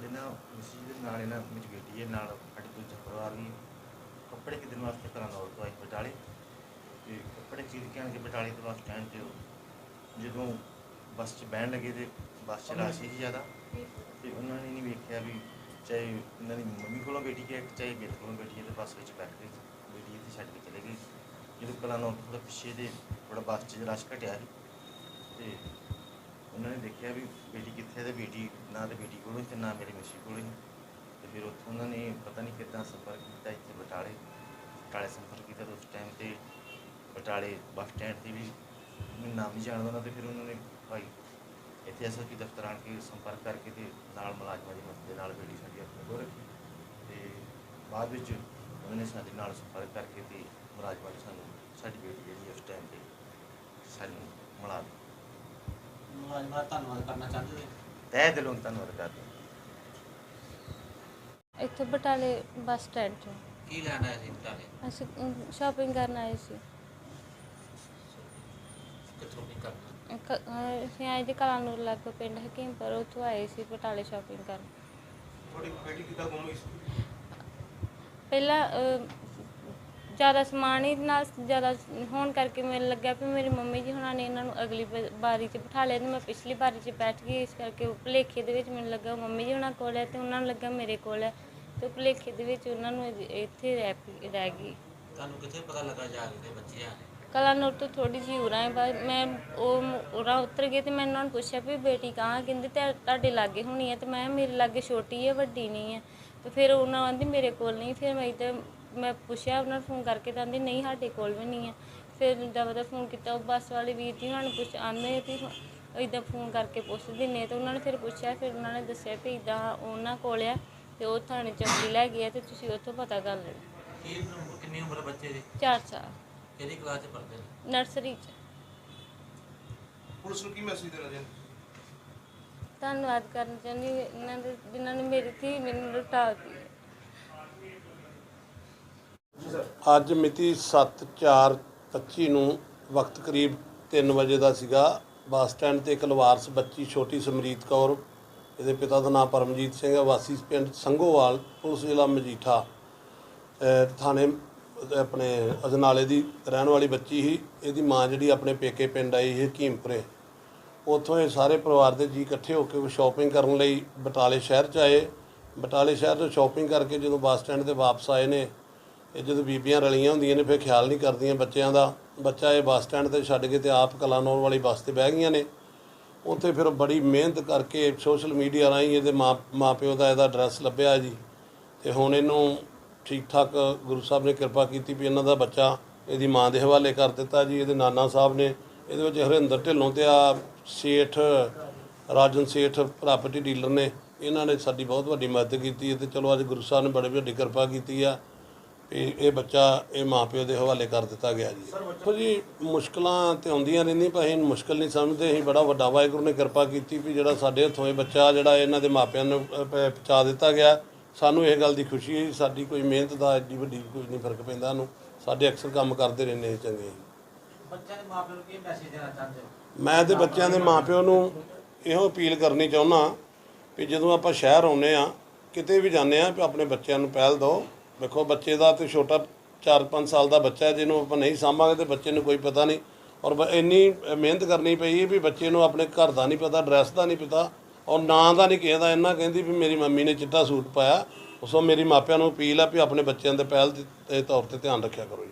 ਸਾਡੇ ਨਾਲ ਮਿਸਿਸ ਦੇ ਨਾਲ ਇਹਨਾਂ ਵਿੱਚ ਬੇਟੀ ਹੈ, ਨਾਲ ਸਾਡੇ ਦੂਜਾ ਪਰਿਵਾਰ ਵੀ ਕੱਪੜੇ ਖਰੀਦਣ ਵਾਸਤੇ ਘਰਾਂ ਦੌੜ ਤੋਂ ਆਏ ਬਟਾਲੇ। ਤੇ ਕੱਪੜੇ ਖਰੀਦ ਕੇ ਆਣ ਕੇ ਬਟਾਲੇ ਤੋਂ ਬੱਸ ਸਟੈਂਡ ਤੇ ਜਦੋਂ ਬੱਸ 'ਚ ਬਹਿਣ ਲੱਗੇ ਤੇ ਬੱਸ 'ਚ ਰਸ਼ ਸੀ ਜ਼ਿਆਦਾ। ਤੇ ਉਹਨਾਂ ਨੇ ਨਹੀਂ ਵੇਖਿਆ ਵੀ ਚਾਹੇ ਇਹਨਾਂ ਦੀ ਮੰਮੀ ਕੋਲੋਂ ਬੇਟੀ ਹੈ, ਚਾਹੇ ਬੇਟੇ ਕੋਲੋਂ ਬੇਟੀ ਹੈ, ਤੇ ਬੱਸ ਵਿੱਚ ਬੈਠ ਕੇ ਬੇਟੀ ਇੱਥੇ ਛੱਡ ਕੇ ਚਲੇ ਗਏ ਜਦੋਂ ਕਲਾਂ ਨੂੰ ਥੋੜਾ ਪਿੱਛੇ ਦੇ ਥੋੜਾ ਬੱਸ 'ਚ ਰਸ਼ ਘਟਿਆ ਸੀ। ਤੇ ਉਹਨਾਂ ਨੇ ਦੇਖਿਆ ਵੀ ਬੇਟੀ ਕਿੱਥੇ ਹੈ ਤੇ ਬੇਟੀ ਨਾ ਤੇ ਬੇਟੀ ਕੋਲੋਂ ਸੀ ਤੇ ਨਾ ਮੇਰੀ ਮੱਛੀ ਕੋਲੋਂ ਸੀ ਤੇ ਫਿਰ ਉੱਥੋਂ ਉਹਨਾਂ ਨੇ ਪਤਾ ਨਹੀਂ ਕਿੱਦਾਂ ਸੰਪਰਕ ਕੀਤਾ ਇੱਥੇ ਬਟਾਲੇ ਬਟਾਲੇ ਸੰਪਰਕ ਕੀਤਾ ਤੇ ਉਸ ਟਾਈਮ ਤੇ ਬਟਾਲੇ ਬੱਸ ਸਟੈਂਡ ਤੇ ਵੀ ਮੈਨੂੰ ਨਾਮ ਨਹੀਂ ਜਾਣਦਾ ਉਹਨਾਂ ਤੇ ਫਿਰ ਉਹਨਾਂ ਨੇ ਭਾਈ ਇੱਥੇ ਐਸਐਸਪੀ ਦਫ਼ਤਰ ਆਣ ਕੇ ਸੰਪਰਕ ਕਰਕੇ ਤੇ ਨਾਲ ਮੁਲਾਜ਼ਮਾਂ ਦੀ ਮਦਦ ਦੇ ਨਾਲ ਬੇਟੀ ਸਾਡੀ ਆਪਣੇ ਕੋਲ ਰੱਖੀ। ਤੇ ਬਾਅਦ ਵਿੱਚ ਉਹਨਾਂ ਨੇ ਸਾਡੇ ਨਾਲ ਸੰਪਰਕ ਕਰਕੇ ਤੇ ਮੁਲਾਜ਼ਮਾਂ ਨੇ ਸਾਨੂੰ ਸਾਡੀ ਬੇਟੀ ਜਿਹੜੀ ਹੈ ਉਸ ਟਾਈਮ ਤੇ ਸਾਨੂੰ ਮਿਲਾ ਦਿੱਤੀ। ਮੁਲਾਜ਼ਮਾਂ ਦਾ ਧੰਨਵਾਦ ਕਰਨਾ ਚਾਹੁੰਦੇ ਹੋ? ਤਹਿ ਦਿਲੋਂ ਧੰਨਵਾਦ ਕਰਦੇ ਹਾਂ। ਇੱਥੇ ਬਟਾਲੇ ਬੱਸ ਸਟੈਂਡ 'ਚੋਂ ਕੀ ਲੈਣ ਆਏ ਸੀ ਬਟਾਲੇ? ਅਸੀਂ ਸ਼ਾਪਿੰਗ ਕਰਨ ਆਏ ਸੀ। ਕਿੱਥੋਂ ਕੀ ਕਰਨਾ ਕ- ਅਹ ਅਸੀਂ ਆਏ ਜੀ ਕਲਾਨੂਰ ਲੱਗ ਪਿੰਡ ਹਕੀਮਪੁਰ ਉੱਥੋਂ ਆਏ ਸੀ ਬਟਾਲੇ ਸ਼ਾਪਿੰਗ ਕਰਨ। ਤੁਹਾਡੀ ਬੇਟੀ ਕਿੱਦਾਂ ਗੁੰਮ ਹੋਈ ਸੀ? ਪਹਿਲਾਂ ਅਹ, ਜ਼ਿਆਦਾ ਸਮਾਨ ਹੀ ਨਾਲ ਜ਼ਿਆਦਾ ਹੋਣ ਕਰਕੇ ਮੈਨੂੰ ਲੱਗਿਆ ਵੀ ਮੇਰੀ ਮੰਮੀ ਜੀ ਹੁਣਾਂ ਨੇ ਇਹਨਾਂ ਨੂੰ ਅਗਲੀ ਬ- ਬਾਰੀ 'ਚ ਬਿਠਾ ਲਿਆ ਤੇ ਮੈਂ ਪਿਛਲੀ ਬਾਰੀ 'ਚ ਬੈਠ ਗਈ ਇਸ ਕਰਕੇ ਉਹ ਭੁਲੇਖੇ ਦੇ ਵਿੱਚ ਮੈਨੂੰ ਲੱਗਾ ਮੰਮੀ ਜੀ ਹੁਣਾਂ ਕੋਲ ਹੈ ਤੇ ਉਹਨਾਂ ਨੂੰ ਲੱਗਾ ਮੇਰੇ ਕੋਲ ਹੈ ਤੇ ਉਹ ਭੁਲੇਖੇ ਦੇ ਵਿੱਚ ਉਹਨਾਂ ਨੂੰ ਇੱਥੇ ਰਹਿ ਪਈ- ਰਹਿ ਗਈ। ਤੁਹਾਨੂੰ ਕਿੱਥੇ ਪਤਾ ਲੱਗਾ ਜਾ ਕੇ ਬੱਚੇ ਆ ਕਲਾਨੂਰ ਤੋਂ ਥੋੜੀ ਜਿਹੀ ਉਰਾਂ ਹੈ ਬਾਅਦ ਮੈਂ ਉਹ ਮ- ਉਰਾਂ ਉਤਰ ਗਈ ਤੇ ਮੈਂ ਉਹਨਾਂ ਨੂੰ ਪੁੱਛਿਆ ਵੀ ਬੇਟੀ ਕਹਾਂ ਕਹਿੰਦੇ ਤੇ ਤੁਹਾਡੇ ਲਾਗੇ ਹੋਣੀ ਹੈ ਤੇ ਮੈਂ ਕਿਹਾ ਮੇਰੇ ਲਾਗੇ ਛੋਟੀ ਹੈ ਵੱਡੀ ਨਹੀਂ ਹੈ। ਤੇ ਫਿਰ ਉਹਨਾਂ ਆਂਦੀ ਮੇਰੇ ਕੋਲ ਨਹੀਂ ਫਿਰ ਮੈਂ ਇੱਧਰ ਮੈਂ ਪੁੱਛਿਆ ਉਹਨਾਂ ਨੂੰ ਫੋਨ ਕਰਕੇ ਤਾਂ ਆਂਦੀ ਨਹੀਂ ਸਾਡੇ ਕੋਲ ਵੀ ਨਹੀਂ ਹੈ। ਫਿਰ ਦਵਾ ਫੋਨ ਕੀਤਾ ਉਹ ਬੱਸ ਵਾਲੇ ਵੀਰ ਜੀ ਉਹਨਾਂ ਨੂੰ ਪੁੱਛ ਆਂਦੇ ਵੀ ਇਦਾਂ ਫੋਨ ਕਰਕੇ ਪੁੱਛ ਦਿੰਨੇ ਤੇ ਉਹਨਾਂ ਨੇ ਫਿਰ ਪੁੱਛਿਆ ਫਿਰ ਉਹਨਾਂ ਨੇ ਦੱਸਿਆ ਵੀ ਇਦਾਂ ਉਹਨਾਂ ਕੋਲ ਆ ਤੇ ਉਹ ਥਾਣੇ ਚੌਕੀ ਲੈ ਗਏ ਆ ਤੇ ਤੁਸੀਂ ਉੱਥੋਂ ਪਤਾ ਕਰ ਲੈਣਾ। ਕੀ ਉਮਰ- ਕਿੰਨੀ ਉਮਰ ਬੱਚੇ ਦੀ? 4 ਸਾਲ। ਕਿਹੜੀ ਕਲਾਸ 'ਚ ਪੜ੍ਹਦੇ ਨੇ? ਨਰਸਰੀ 'ਚ। ਪੁਲਿਸ ਨੂੰ ਕੀ ਮੈਸੇਜ ਦੇਣਾ ਚਾਹੁੰਦੇ? ਧੰਨਵਾਦ ਕਰਨਾ ਚਾਹੁੰਦੀ ਹਾਂ। ਇਹਨਾਂ ਦੇ ਜਿਨ੍ਹਾਂ ਨੇ ਮੇਰੀ ਧੀ ਮੈਨੂੰ ਲੁਟਾ ਦਿੱਤੀ। ਅੱਜ ਮਿਤੀ 7/4/25 ਨੂੰ ਵਕਤ ਕਰੀਬ 3 ਵਜੇ ਦਾ ਸੀਗਾ। ਬੱਸ ਸਟੈਂਡ ਤੇ ਇੱਕ ਲਵਾਰਸ ਬੱਚੀ ਛੋਟੀ ਸਮਰੀਤ ਕੌਰ, ਇਹਦੇ ਪਿਤਾ ਦਾ ਨਾਮ ਪਰਮਜੀਤ ਸਿੰਘ ਹੈ, ਵਾਸੀ ਪਿੰਡ ਸੰਘੋਵਾਲ ਪੁਲਿਸ ਜ਼ਿਲ੍ਹਾ ਮਜੀਠਾ ਥਾਣੇ ਆਪਣੇ ਅਜਨਾਲੇ ਦੀ ਰਹਿਣ ਵਾਲੀ ਬੱਚੀ ਸੀ। ਇਹਦੀ ਮਾਂ ਜਿਹੜੀ ਆਪਣੇ ਪੇਕੇ ਪਿੰਡ ਆਈ ਸੀ ਹਕੀਮਪੁਰੇ ਉੱਥੋਂ ਇਹ ਸਾਰੇ ਪਰਿਵਾਰ ਦੇ ਜੀ ਇਕੱਠੇ ਹੋ ਕੇ ਸ਼ਾਪਿੰਗ ਕਰਨ ਲਈ ਬਟਾਲੇ ਸ਼ਹਿਰ ਚ ਆਏ। ਬਟਾਲੇ ਸ਼ਹਿਰ ਤੋਂ ਸ਼ਾਪਿੰਗ ਕਰਕੇ ਜਦੋਂ ਬੱਸ ਸਟੈਂਡ ਤੇ ਵਾਪਸ ਆਏ ਨੇ ਇਹ ਜਦੋਂ ਬੀਬੀਆਂ ਰਲੀਆਂ ਹੁੰਦੀਆਂ ਨੇ, ਫਿਰ ਖਿਆਲ ਨਹੀਂ ਕਰਦੀਆਂ ਬੱਚਿਆਂ ਦਾ। ਬੱਚਾ ਇਹ ਬੱਸ ਸਟੈਂਡ ਤੇ ਛੱਡ ਕੇ ਤੇ ਆਪ ਕਲਾਨੌਰ ਵਾਲੀ ਬੱਸ ਤੇ ਬਹਿ ਗਈਆਂ ਨੇ। ਉੱਥੇ ਫਿਰ ਬੜੀ ਮਿਹਨਤ ਕਰਕੇ ਸੋਸ਼ਲ ਮੀਡੀਆ ਰਾਹੀਂ ਇਹਦੇ ਮਾਂ, ਮਾਪਿਓ ਦਾ ਇਹਦਾ ਐਡਰੈਸ ਲੱਭਿਆ ਜੀ। ਤੇ ਹੁਣ ਇਹਨੂੰ ਠੀਕ ਠਾਕ ਗੁਰੂ ਸਾਹਿਬ ਨੇ ਕਿਰਪਾ ਕੀਤੀ ਵੀ ਇਹਨਾਂ ਦਾ ਬੱਚਾ ਇਹਦੀ ਮਾਂ ਦੇ ਹਵਾਲੇ ਕਰ ਦਿੱਤਾ ਜੀ। ਇਹਦੇ ਨਾਨਾ ਸਾਹਿਬ ਨੇ, ਇਹਦੇ ਵਿੱਚ ਹਰਿੰਦਰ ਢਿੱਲੋਂ ਤੇ ਆ ਸੇਠ, ਰਾਜਨ ਸੇਠ ਪ੍ਰਾਪਰਟੀ ਡੀਲਰ ਨੇ। ਇਹਨਾਂ ਨੇ ਸਾਡੀ ਬਹੁਤ ਵੱਡੀ ਮਦਦ ਕੀਤੀ ਹੈ ਤੇ ਚਲੋ ਅੱਜ ਗੁਰੂ ਸਾਹਿਬ ਨੇ ਬੜੀ ਵੱਡੀ ਕਿਰਪਾ ਕੀਤੀ ਆ। ਵੀ ਇਹ ਬੱਚਾ ਇਹ ਮਾਪਿਓ ਦੇ ਹਵਾਲੇ ਕਰ ਦਿੱਤਾ ਗਿਆ ਜੀ। ਦੇਖੋ ਜੀ ਮੁਸ਼ਕਲਾਂ ਤੇ ਆਉਂਦੀਆਂ ਰਹਿੰਦੀਆਂ ਪਰ ਅਸੀਂ ਮੁਸ਼ਕਲ ਨਹੀਂ ਸਮਝਦੇ। ਅਸੀਂ ਬੜਾ ਵੱਡਾ ਵਾਹਿਗੁਰੂ ਨੇ ਕਿਰਪਾ ਕੀਤੀ ਵੀ ਜਿਹੜਾ ਸਾਡੇ ਹੱਥੋਂ ਇਹ ਬੱਚਾ ਜਿਹੜਾ ਇਹਨਾਂ ਦੇ ਮਾਪਿਆਂ ਨੂੰ ਪਹੁੰਚਾ ਦਿੱਤਾ ਗਿਆ। ਸਾਨੂੰ ਇਹ ਗੱਲ ਦੀ ਖੁਸ਼ੀ ਹੈ ਸਾਡੀ ਕੋਈ ਮਿਹਨਤ ਦਾ ਐਡੀ ਵੱਡੀ ਕੋਈ ਨਹੀਂ ਫ਼ਰਕ ਪੈਂਦਾ ਨੂੰ ਸਾਡੇ ਅਕਸਰ ਕੰਮ ਕਰਦੇ ਰਹਿੰਦੇ ਚੰਗੇ ਬੱਚਿਆਂ ਦੇ ਮਾਪਿਆਂ ਨੂੰ ਕੀ ਮੈਸੇਜ ਦੇਣਾ ਚਾਹੁੰਦੇ ਹੋ? ਮੈਂ ਤੇ ਬੱਚਿਆਂ ਦੇ ਮਾਪਿਓ ਨੂੰ ਇਹੋ ਅਪੀਲ ਕਰਨੀ ਚਾਹੁੰਦਾ ਵੀ ਜਦੋਂ ਆਪਾਂ ਸ਼ਹਿਰ ਆਉਨੇ ਆ ਕਿਤੇ ਵੀ ਜਾਂਦੇ ਆ ਆਪਣੇ ਬੱਚਿਆਂ ਨੂੰ ਪਹਿਲ ਦਿਓ। ਵੇਖੋ ਬੱਚੇ ਦਾ ਤੇ ਛੋਟਾ 4-5 ਸਾਲ ਦਾ ਬੱਚਾ ਹੈ, ਜਿਹਨੂੰ ਆਪਾਂ ਨਹੀਂ ਸਾਂਭਾਂਗੇ ਤੇ ਬੱਚੇ ਨੂੰ ਕੋਈ ਪਤਾ ਨਹੀਂ। ਔਰ ਬ- ਇੰਨੀ ਮਿਹਨਤ ਕਰਨੀ ਪਈ ਵੀ ਬੱਚੇ ਨੂੰ ਆਪਣੇ ਘਰ ਦਾ ਨਹੀਂ ਪਤਾ ਐਡਰੈਸ ਦਾ ਨਹੀਂ ਪਤਾ, ਔਰ ਨਾਂ ਦਾ ਨਹੀਂ ਕਿਸੇ ਦਾ ਇਹਨਾਂ ਕਹਿੰਦੀ ਵੀ ਮੇਰੀ ਮੰਮੀ ਨੇ ਚਿੱਟਾ ਸੂਟ ਪਾਇਆ ਉਸੋਂ ਮੇਰੀ ਮਾਪਿਆਂ ਨੂੰ ਅਪੀਲ ਆ ਵੀ ਆਪਣੇ ਬੱਚਿਆਂ ਦੇ ਪਹਿਲ ਦੇ ਤੌਰ ਤੇ ਧਿਆਨ ਰੱਖਿਆ ਕਰੋ ਜੀ।